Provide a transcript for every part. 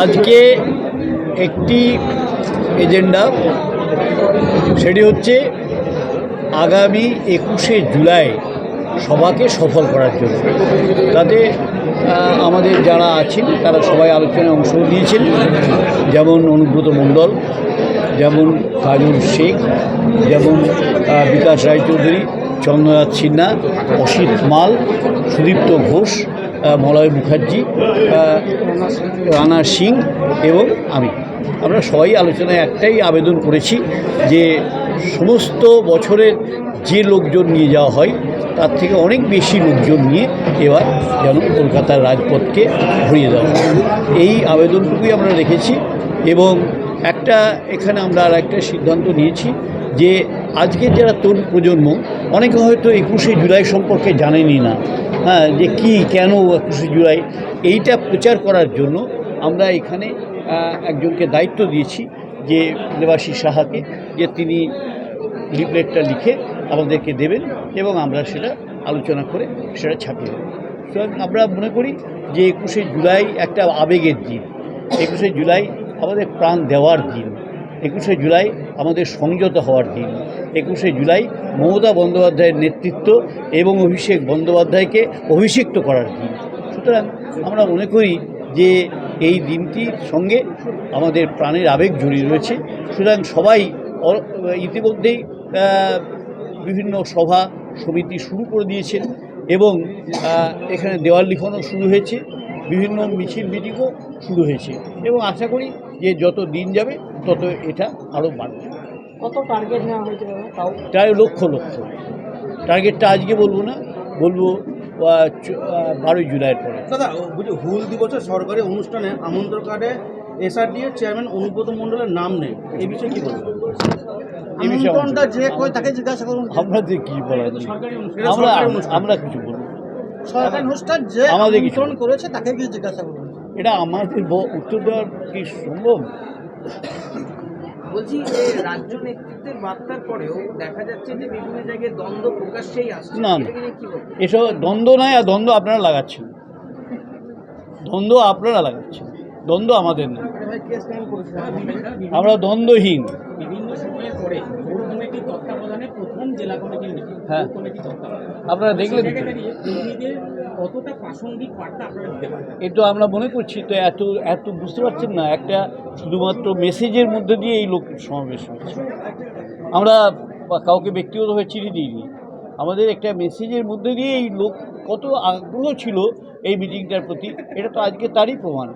আজকে একটি এজেন্ডা সেটি হচ্ছে আগামী একুশে জুলাই সভাকে সফল করার জন্য। তাতে আমাদের যারা আছেন, তারা সবাই আলোচনায় অংশ নিয়েছেন। যেমন অনুব্রত মণ্ডল, যেমন কাজল শেখ, যেমন বিকাশ রায়চৌধুরী, চন্দ্রনাথ সিনহা, অসিত মাল, সুদীপ্ত ঘোষ মলয় মুখার্জি রানা সিং এবং আমি। আমরা সবাই আলোচনায় একটাই আবেদন করেছি যে সমস্ত বছরের যে লোকজন নিয়ে যাওয়া হয়, তার থেকে অনেক বেশি লোকজন নিয়ে এবার যেন কলকাতার রাজপথকে ভরিয়ে দেওয়া এই আবেদনটুকুই আমরা রেখেছি এবং একটা এখানে আমরা আর একটা সিদ্ধান্ত নিয়েছি যে আজকের যারা তরুণ প্রজন্ম, অনেকে হয়তো একুশে জুলাই সম্পর্কে জানেনই না হ্যাঁ যে কি, কেন একুশে জুলাই? এইটা প্রচার করার জন্য আমরা এখানে একজনকে দায়িত্ব দিয়েছি। যে দেবাশিস সাহাকে, যে তিনি লিফলেটটা লিখে আমাদেরকে দেবেন এবং আমরা সেটা আলোচনা করে সেটা ছাপিয়ে দেবো আমরা মনে করি যে একুশে জুলাই একটা আবেগের দিন। একুশে জুলাই আমাদের প্রাণ দেওয়ার দিন। একুশে জুলাই আমাদের সংযত হওয়ার দিন। একুশে জুলাই মমতা বন্দ্যোপাধ্যায়ের নেতৃত্ব এবং অভিষেক বন্দ্যোপাধ্যায়কে অভিষিক্ত করার দিন। সুতরাং আমরা মনে করি যে এই দিনটির সঙ্গে আমাদের প্রাণের আবেগ জড়িয়ে রয়েছে। সুতরাং সবাই ইতিমধ্যেই বিভিন্ন সভা সমিতি শুরু করে দিয়েছেন এবং এখানে দেওয়াল লিখনও শুরু হয়েছে বিভিন্ন মিছিল মিটিংও শুরু হয়েছে এবং আশা করি যে যত দিন যাবে তত এটা আরও বাড়বে। কত টার্গেট নেওয়া হয়েছে তাও? প্রায় লক্ষ লক্ষ। টার্গেটটা আজকে বলব না বলব বারোই জুলাইয়ের পরে। দাদা ও বুঝি হুল দিবসের সরকারি অনুষ্ঠানে আমন্ত্রণ কার্ডে এসআরডি এর চেয়ারম্যান অনুব্রত মণ্ডলের নাম নেই। এই বিষয়ে কি বলবেন? আমন্ত্রণটা যে কই তাকে জিজ্ঞাসা করুন। কি বলা আমরা আমরা কিছু বলব সরকারি অনুষ্ঠান যে আমাদের আমন্ত্রণ করেছে তাকে গিয়ে জিজ্ঞাসা করুন। এটা আমাদের উত্তর দেওয়ার কি সম্ভব? বলছি যে রাজ্য নেতৃত্বের বার্তার পরেও দেখা যাচ্ছে যে বিভিন্ন জায়গায় দ্বন্দ্ব প্রকাশ্যেই আসছে। না, এসব দ্বন্দ্ব নয় আর দ্বন্দ্ব আপনারা লাগাচ্ছেন। দ্বন্দ্ব আপনারা লাগাচ্ছেন। দ্বন্দ্ব আমাদের না আমরা দ্বন্দ্বহীন। হ্যাঁ। আপনারা দেখলেন কতটা প্রাসঙ্গিক বার্তা আপনারা দিতে পারেন? এটা আমরা মনে করছি, তো এত এত বুঝতে পারছেন না, একটা শুধুমাত্র মেসেজের মধ্যে দিয়ে এই লোক সমাবেশ হয়েছে আমরা কাউকে ব্যক্তিগতভাবে চিঠি দিইনি। আমাদের একটা মেসেজের মধ্যে দিয়ে এই লোক কত আগ্রহ ছিল এই মিটিংটার প্রতি, এটা তো আজকে তারই প্রমাণ।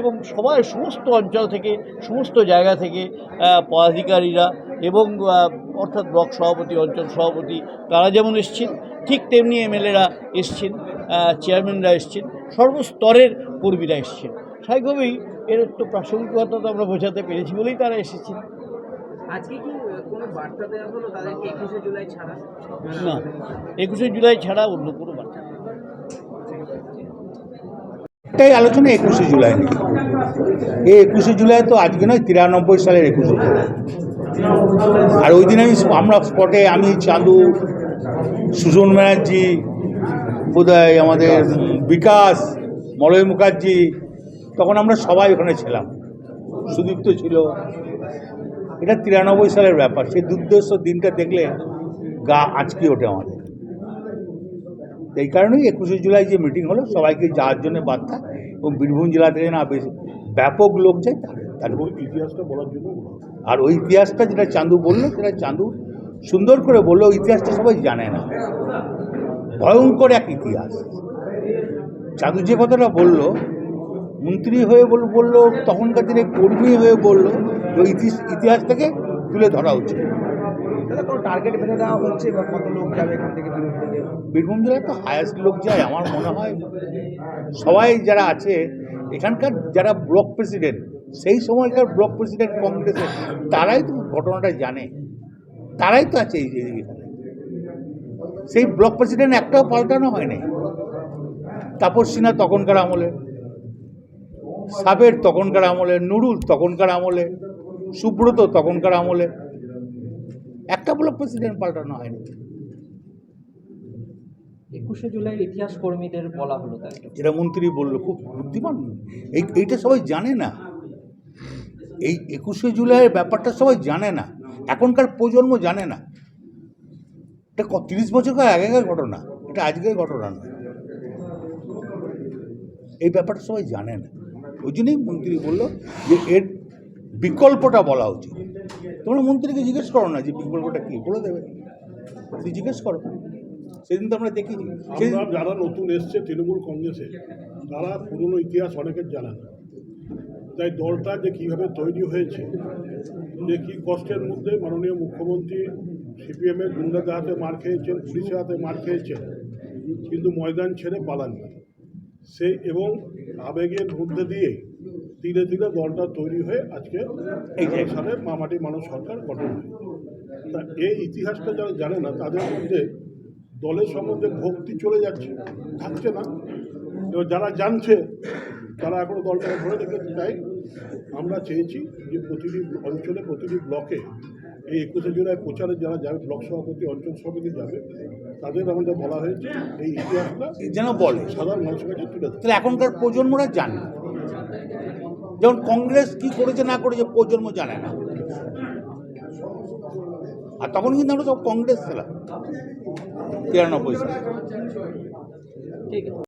এবং সবাই, সমস্ত অঞ্চল থেকে, সমস্ত জায়গা থেকে পদাধিকারীরা এবং অর্থাৎ ব্লক সভাপতি অঞ্চল সভাপতি তারা যেমন এসছেন ঠিক তেমনি এমএলএরা এসছেন চেয়ারম্যানরা এসছেন সর্বস্তরের কর্মীরা এসছেন। স্বাভাবিকভাবেই এর তো প্রাসঙ্গিকতা তো আমরা বোঝাতে পেরেছি বলেই তারা এসেছেন। আজকে কি কোনো বার্তা দেওয়া হলো তাদেরকে একুশে জুলাই ছাড়া? না একুশে জুলাই ছাড়া অন্য কোনো বার্তা একটাই আলোচনা একুশে জুলাই নিয়ে। এই একুশে জুলাই তো আজকে নয় তিরানব্বই সালের একুশে জুলাই। আর ওই দিন আমি আমরা স্পটে আমি চাঁদু সুজন ব্যানার্জি বোধহয় আমাদের বিকাশ। মলয় মুখার্জি তখন আমরা সবাই ওখানে ছিলাম। সুদীপ্ত ছিল। এটা তিরানব্বই সালের ব্যাপার। সেই দুর্দর্শ দিনটা দেখলে গা আজকে ওঠে আমাদের। এই কারণেই একুশে জুলাই যে মিটিং হলো সবাইকে যাওয়ার জন্য বার্তা এবং বীরভূম জেলা থেকে না বেশি ব্যাপক লোক যায় তার তার ইতিহাসটা বলার জন্য আর ওই ইতিহাসটা যেটা চাঁদু বলল সেটা চাঁদু সুন্দর করে বলল ইতিহাসটা সবাই জানে না। ভয়ঙ্কর এক ইতিহাস। চাঁদু যে কথাটা বলল মন্ত্রী হয়ে বল বলল তখনকার দিনে কর্মী হয়ে বলল ওই ইতিহাস- ইতিহাস থেকে তুলে ধরা উচিত টার্গেট বেঁধে দেওয়া হচ্ছে বা কত লোক যাবে এখান থেকে বীরভূম জেলায় তো হায়েস্ট লোক যায় আমার মনে হয়। সবাই যারা আছে এখানকার যারা ব্লক প্রেসিডেন্ট সেই সময়কার ব্লক প্রেসিডেন্ট কংগ্রেসের তারাই তো ঘটনাটা জানে। তারাই তো আছে এই এখানে। সেই ব্লক প্রেসিডেন্ট একটাও পাল্টানো হয়নি। তাপস সিনহা তখনকার আমলে সাবের তখনকার আমলে নুরুল তখনকার আমলে সুব্রত তখনকার আমলে একটা ব্লক প্রেসিডেন্ট পাল্টানো হয়নি। একুশে জুলাই ইতিহাস কর্মীদের বলা হলো তাই যেটা মন্ত্রী বলল খুব বুদ্ধিমান। এই এইটা সবাই জানে না। এই একুশে জুলাইয়ের ব্যাপারটা সবাই জানে না। এখনকার প্রজন্ম জানে না। এটা তিরিশ বছর আগেকার ঘটনা? এটা আজকের ঘটনা নয় এই ব্যাপারটা সবাই জানে না। ওই জন্যই মন্ত্রী বলল যে, এর বিকল্পটা বলা উচিত। তোমরা মন্ত্রীকে জিজ্ঞেস করো না যে, বিকল্পটা কী? বলে দেবে। তুই জিজ্ঞেস করো। সেদিন তো আমরা আমরা যারা নতুন এসছে, তৃণমূল কংগ্রেসে, তারা পুরনো ইতিহাস অনেকের জানা না। তাই দলটা যে কীভাবে তৈরি হয়েছে, যে কী কষ্টের মধ্যে মাননীয় মুখ্যমন্ত্রী সিপিএমের গুন্ডাদের হাতে মার খেয়েছেন, পুলিশের হাতে মার খেয়েছেন, কিন্তু ময়দান ছেড়ে পালান না। সে এবং আবেগের মধ্যে দিয়ে ধীরে ধীরে দলটা তৈরি হয়ে আজকে যে সালে মামাটি মানুষ সরকার গঠন হয়। তা এই ইতিহাসটা যারা জানে না, তাদের মধ্যে দলের সম্বন্ধে ভক্তি চলে যাচ্ছে, থাকছে না। এবার যারা জানছে তারা এখনও দলটাকে ধরে রেখেছে তাই আমরা চেয়েছি যে প্রতিটি অঞ্চলে প্রতিটি ব্লকে এই একুশে জুলাই প্রচারে যারা যাবে ব্লক সভাপতি অঞ্চল সভাপতি যাবে তাদের আমাদের বলা হয়েছে এই ইতিহাসটা যেন বলে? সাধারণ মানুষের কাছে তুলে তাহলে এখনকার প্রজন্মরা জানে। না। যেমন কংগ্রেস কি করেছে না করেছে প্রজন্ম জানে না। আর তখন কিন্তু আমরা সব কংগ্রেস ছিলাম তিরানব্বই সালে। ঠিক আছে।